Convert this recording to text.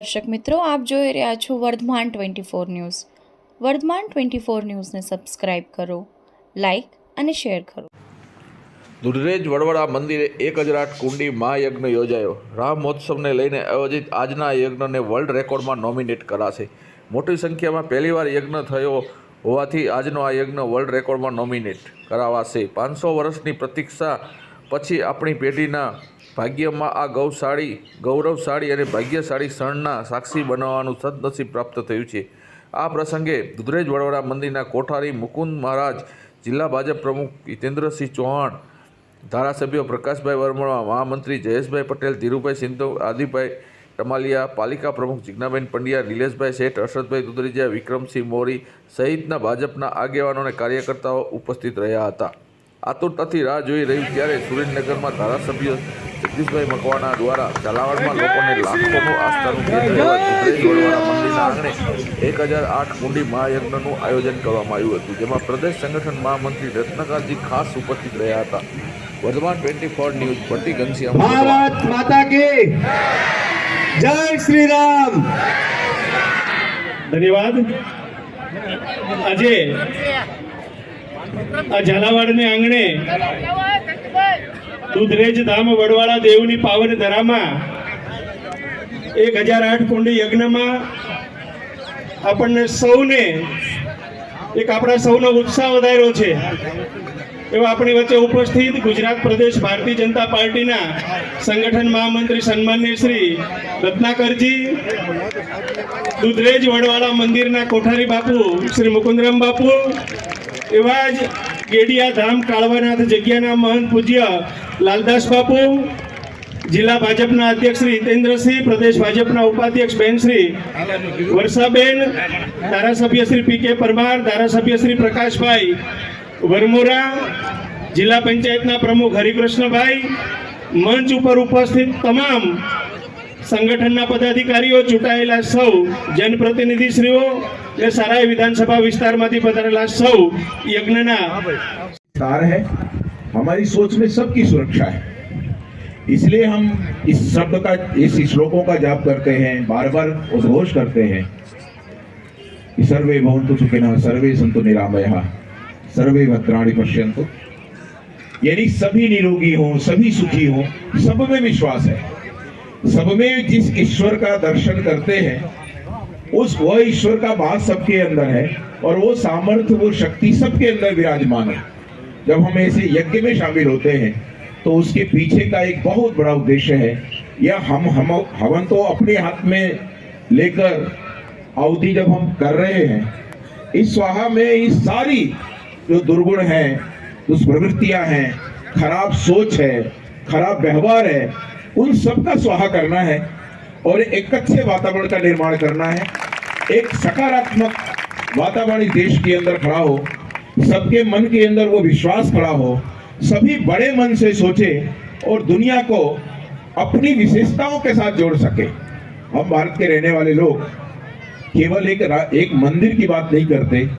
દર્શક મિત્રો, આપ જોઈ રહ્યા છો Vardhman twenty four news. Vardhman twenty four ન્યૂઝને સબસ્ક્રાઇબ કરો, લાઇક અને શેર કરો. દુધરેજ વડવડા મંદિરે એક હજરાટ કુંડી મહાયજ્ઞ યોજાયો. રામ મહોત્સવને લઈને આયોજિત આજના યજ્ઞને વર્લ્ડ રેકોર્ડમાં નોમિનેટ કરાશે. મોટી સંખ્યામાં પહેલીવાર યજ્ઞ થયો હોવાથી આજનો આ યજ્ઞ વર્લ્ડ રેકોર્ડમાં નોમિનેટ કરાવાશે. પાંચસો વર્ષની પ્રતીક્ષા પછી આપણી પેઢીના ભાગ્યમાં આ ગૌશાળી, ગૌરવશાળી અને ભાગ્યશાળી ક્ષણના સાક્ષી બનવાનું સદનસીબ પ્રાપ્ત થયું છે. આ પ્રસંગે દુધરેજ વડોદરા મંદિરના કોઠારી મુકુંદ મહારાજ, જિલ્લા ભાજપ પ્રમુખ હિતેન્દ્રસિંહ ચૌહાણ, ધારાસભ્યો પ્રકાશભાઈ વર્મા, મહામંત્રી જયેશભાઈ પટેલ, ધીરુભાઈ સિંધુ, આદિભાઈ ટમાલિયા પાલિકા પ્રમુખ જિજ્ઞાબેન પંડ્યા, નિલેશભાઈ શેઠ, હર્ષદભાઈ દુધરેજા, વિક્રમસિંહ મોરી સહિતના ભાજપના આગેવાનો અને કાર્યકર્તાઓ ઉપસ્થિત રહ્યા હતા. આતુરતાથી રાહ જોઈ રહ્યું ત્યારે સુરેન્દ્રનગરમાં ધારાસભ્ય જગદીશભાઈ મકવાણા દ્વારા ઝાલાવાડમાં લોકોને લાખોનું આસ્થાનું કેન્દ્ર એવા એક હજાર આઠ કુંડી મહાયજ્ઞનું આયોજન કરવામાં આવ્યું હતું, જેમાં પ્રદેશ સંગઠન મહામંત્રી રત્નકાંતજી ખાસ ઉપસ્થિત રહ્યા હતા. Vardhman twenty four news Bhatti. Ghanshyam જય શ્રી રામ ધન્યવાદ. આજે આ ઝાલાવાડને આંગણે દૂધરેજ ધામ વડવાળા દેવની પાવન ધરામાં એક હજાર આઠ કુંડી યજ્ઞમાં આપણને સૌને, એક આપણા સૌનો ઉત્સાહ વધાર્યો છે. એવા આપણી વચ્ચે ઉપસ્થિત ગુજરાત પ્રદેશ ભારતીય જનતા પાર્ટીના સંગઠન મહામંત્રી સન્માન્ય શ્રી રત્નાકરજી દુધરેજ વડવાળા મંદિરના કોઠારી બાપુ, શ્રી મુકુંદરામ બાપુ એવા જ ગેડિયા ધામ કાળવાનાથ જગ્યાના મહંત પૂજ્ય લાલદાસ બાપુ, જિલ્લા ભાજપના અધ્યક્ષ શ્રી હિતેન્દ્રસિંહ, પ્રદેશ ભાજપના ઉપાધ્યક્ષ બેન શ્રી વર્ષાબેન, ધારાસભ્ય શ્રી પી કે પરમાર, ધારાસભ્ય શ્રી પ્રકાશભાઈ વરમોરા, જિલ્લા પંચાયતના પ્રમુખ હરિકૃષ્ણભાઈ, મંચ ઉપર ઉપસ્થિત તમામ સંગઠનના પદાધિકારીઓ ચૂંટાયેલા સૌ જનપ્રતિનિધિશ્રીઓ અને સારાઈ વિધાનસભા વિસ્તારમાંથી પધારેલા સૌ યજ્ઞના सार है हमारी सोच में सबकी सुरक्षा है इसलिए हम इस शब्द का इस श्लोकों का जाप करते हैं बार बार उद्घोष करते हैं कि सर्वे भवन्तु सुखिनः सर्वे सन्तु निरामयः सर्वे भद्राणि पश्यन्तु यानी सभी निरोगी हों सभी सुखी हों सब में विश्वास है सब में जिस ईश्वर का दर्शन करते हैं, उस वह ईश्वर का बात सबके अंदर है और वो सामर्थ्य, वो शक्ति सबके अंदर विराजमान है। जब हम ऐसे यज्ञ में शामिल होते हैं तो उसके पीछे का एक बहुत बड़ा उद्देश्य है, या हम हम, हवन तो अपने हाथ में लेकर अवधि जब हम कर रहे हैं, इस स्वाहा में इस सारी जो दुर्गुण है, दुष्प्रवृत्तियाँ हैं, खराब सोच है, खराब व्यवहार है उन सब का स्वाहा करना है और एक अच्छे वातावरण का निर्माण करना है। एक सकारात्मक वातावरण देश के अंदर खड़ा हो, सबके मन के अंदर वो विश्वास खड़ा हो, सभी बड़े मन से सोचे और दुनिया को अपनी विशेषताओं के साथ जोड़ सके। हम भारत के रहने वाले लोग केवल एक एक मंदिर की बात नहीं करते